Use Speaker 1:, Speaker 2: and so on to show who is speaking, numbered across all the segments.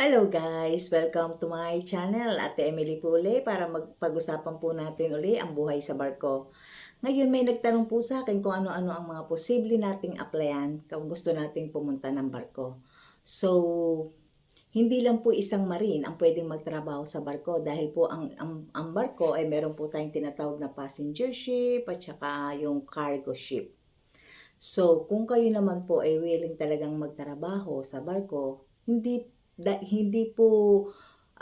Speaker 1: Hello guys! Welcome to my channel, Ate Emily po uli, para magpag-usapan po natin uli ang buhay sa barko. Ngayon may nagtanong po sa akin kung ano-ano ang mga posible nating applyan kung gusto nating pumunta ng barko. So, hindi lang po isang marine ang pwedeng magtrabaho sa barko dahil po ang, ang, ang barko ay meron po tayong tinatawag na passenger ship at saka yung cargo ship. So, kung kayo naman po ay willing talagang magtrabaho sa barko, hindi da, hindi po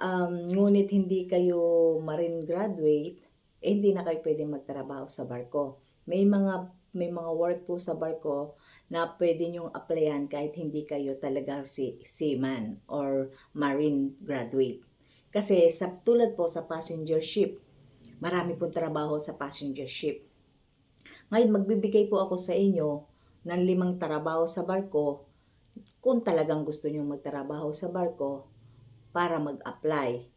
Speaker 1: um, ngunit hindi kayo marine graduate, eh, hindi na kayo pwedeng magtrabaho sa barko. May mga may mga work po sa barko na pwede nyong applyan kahit hindi kayo talaga si seaman or marine graduate. Kasi sa tulad po sa passenger ship, marami pong trabaho sa passenger ship. Ngayon, magbibigay po ako sa inyo ng limang trabaho sa barko kung talagang gusto nyo magtrabaho sa barko para mag-apply.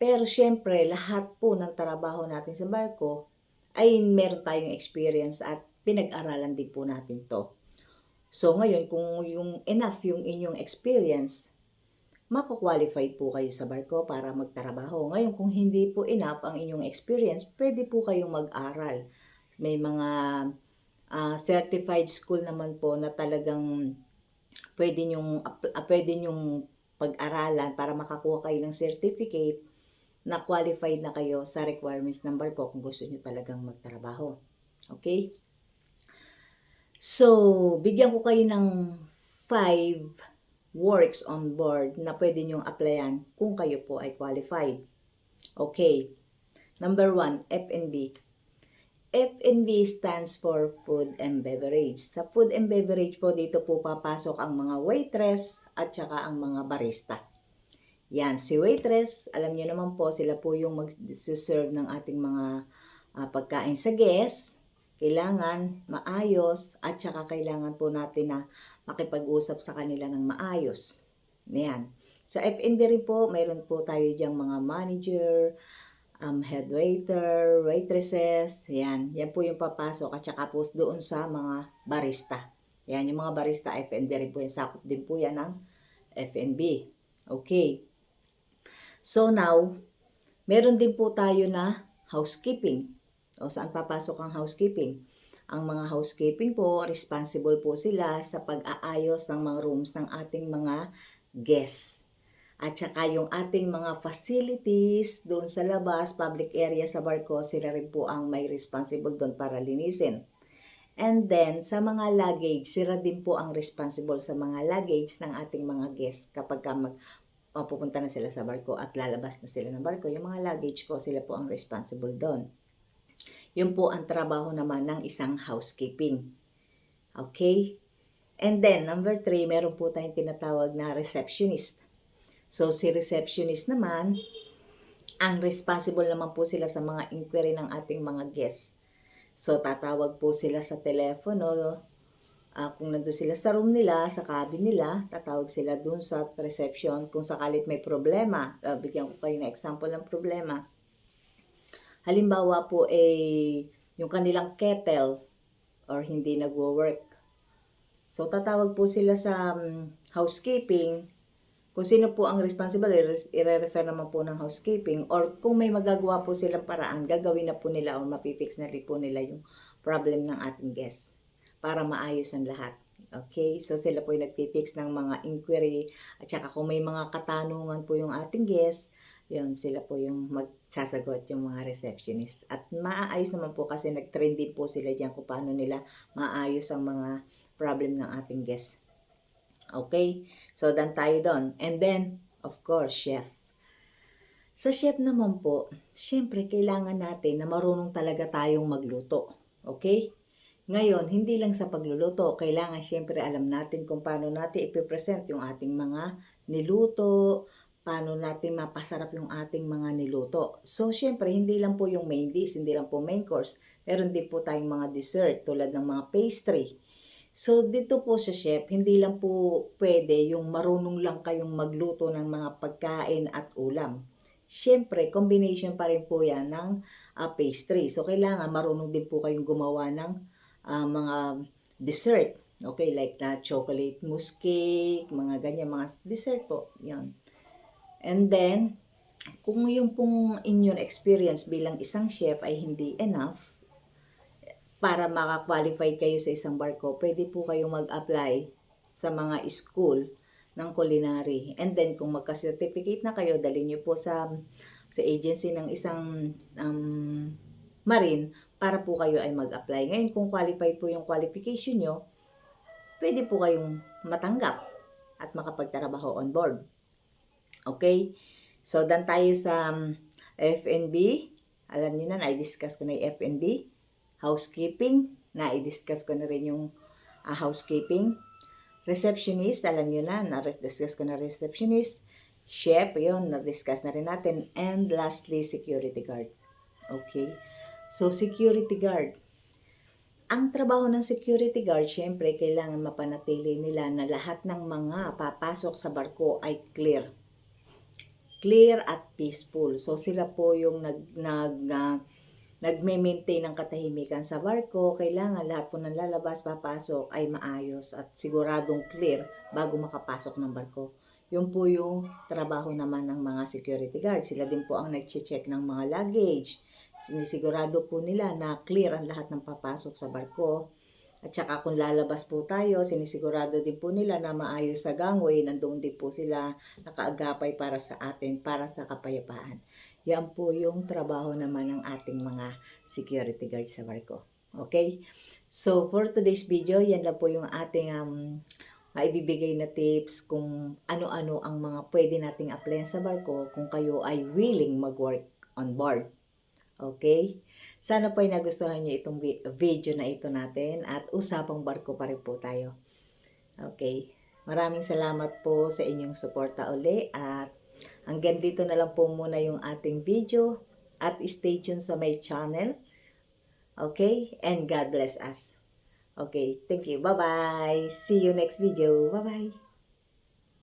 Speaker 1: Pero syempre, lahat po ng trabaho natin sa barko ay meron tayong experience at pinag-aralan din po natin to. So ngayon, kung yung enough yung inyong experience, mako-qualified po kayo sa barko para magtrabaho. Ngayon, kung hindi po enough ang inyong experience, pwede po kayong mag-aral. May mga ah, certified school naman po na talagang pwede nyong, ah, pwede nyong pag-aralan para makakuha kayo ng certificate na qualified na kayo sa requirements ng barko kung gusto nyo talagang magtrabaho. Okay? So, bigyan ko kayo ng five works on board na pwede nyong applyan kung kayo po ay qualified. Okay. Number one, F&B. F&B stands for food and beverage. Sa food and beverage po, dito po papasok ang mga waitress at saka ang mga barista. Yan, si waitress, alam niyo naman po, sila po yung mag-serve ng ating mga ah, pagkain sa guests. Kailangan maayos at saka kailangan po natin na makipag-usap sa kanila ng maayos. Yan. Sa F&B rin po, mayroon po tayo diyang mga manager, um, head waiter, waitresses, yan. Yan po yung papasok at saka po doon sa mga barista. Yan, yung mga barista, F&B rin po yan. Sakop din po yan ng F&B. Okay. So now, meron din po tayo na housekeeping. O saan papasok ang housekeeping? Ang mga housekeeping po, responsible po sila sa pag-aayos ng mga rooms ng ating mga guests. At saka yung ating mga facilities doon sa labas, public area sa barko, sila rin po ang may responsible doon para linisin. And then, sa mga luggage, sila din po ang responsible sa mga luggage ng ating mga guests kapag ka mag, mapupunta na sila sa barko at lalabas na sila ng barko. Yung mga luggage po, sila po ang responsible doon. Yun po ang trabaho naman ng isang housekeeping. Okay? And then, number three, meron po tayong tinatawag na receptionist. So, si receptionist naman, ang responsible naman po sila sa mga inquiry ng ating mga guests. So, tatawag po sila sa telepono. Ah, kung nandun sila sa room nila, sa cabin nila, tatawag sila dun sa reception kung sakalit may problema. Ah, bigyan ko kayo ng example ng problema. Halimbawa po, eh, yung kanilang kettle or hindi nagwo-work. So, tatawag po sila sa um, housekeeping kung sino po ang responsible, i-refer naman po ng housekeeping or kung may magagawa po silang paraan, gagawin na po nila o mapifix na rin po nila yung problem ng ating guest para maayos ang lahat. Okay? So sila po yung nagpipix ng mga inquiry at saka kung may mga katanungan po yung ating guest, yun, sila po yung magsasagot yung mga receptionist. At maayos naman po kasi nag-trending po sila dyan kung paano nila maayos ang mga problem ng ating guest. Okay? So, dan tayo doon. And then, of course, chef. Sa chef naman po, syempre kailangan natin na marunong talaga tayong magluto. Okay? Ngayon, hindi lang sa pagluluto, kailangan syempre alam natin kung paano natin ipipresent yung ating mga niluto, paano natin mapasarap yung ating mga niluto. So, syempre, hindi lang po yung main dish, hindi lang po main course. Meron din po tayong mga dessert tulad ng mga pastry. So, dito po sa chef, hindi lang po pwede yung marunong lang kayong magluto ng mga pagkain at ulam. Siyempre, combination pa rin po yan ng ah, pastry. So, kailangan marunong din po kayong gumawa ng ah, mga dessert. Okay, like na chocolate mousse cake, mga ganyan, mga dessert po. Yan. And then, kung yung pong inyong experience bilang isang chef ay hindi enough, para maka-qualify kayo sa isang barko, pwede po kayong mag-apply sa mga school ng culinary. And then, kung magka-certificate na kayo, dalhin nyo po sa, sa agency ng isang um, marine para po kayo ay mag-apply. Ngayon, kung qualify po yung qualification nyo, pwede po kayong matanggap at makapagtrabaho on board. Okay? So, dan tayo sa um, FNB. Alam niyo na, na-discuss ko na yung FNB. Housekeeping, na-discuss ko na rin yung ah, housekeeping. Receptionist, alam niyo na, na-discuss ko na receptionist. Chef, yun, na-discuss na rin natin. And lastly, security guard. Okay? So, security guard. Ang trabaho ng security guard, syempre, kailangan mapanatili nila na lahat ng mga papasok sa barko ay clear clear at peaceful. So sila po yung nag nag uh, nagme-maintain ng katahimikan sa barko. Kailangan lahat po ng lalabas papasok ay maayos at siguradong clear bago makapasok ng barko. Yun po yung trabaho naman ng mga security guard. Sila din po ang nag-check ng mga luggage. Sinisigurado po nila na clear ang lahat ng papasok sa barko. At saka kung lalabas po tayo, sinisigurado din po nila na maayos sa gangway, nandoon din po sila nakaagapay para sa atin, para sa kapayapaan. Yan po yung trabaho naman ng ating mga security guard sa barko. Okay? So, for today's video, yan lang po yung ating um, maibibigay na tips kung ano-ano ang mga pwede nating applyan sa barko kung kayo ay willing mag-work on board. Okay? Sana po ay nagustuhan niyo itong vi- video na ito natin at usapang barko pa rin po tayo. Okay. Maraming salamat po sa inyong suporta uli at hanggang dito na lang po muna yung ating video at stay tuned sa my channel. Okay? And God bless us. Okay. Thank you. Bye-bye. See you next video. Bye-bye.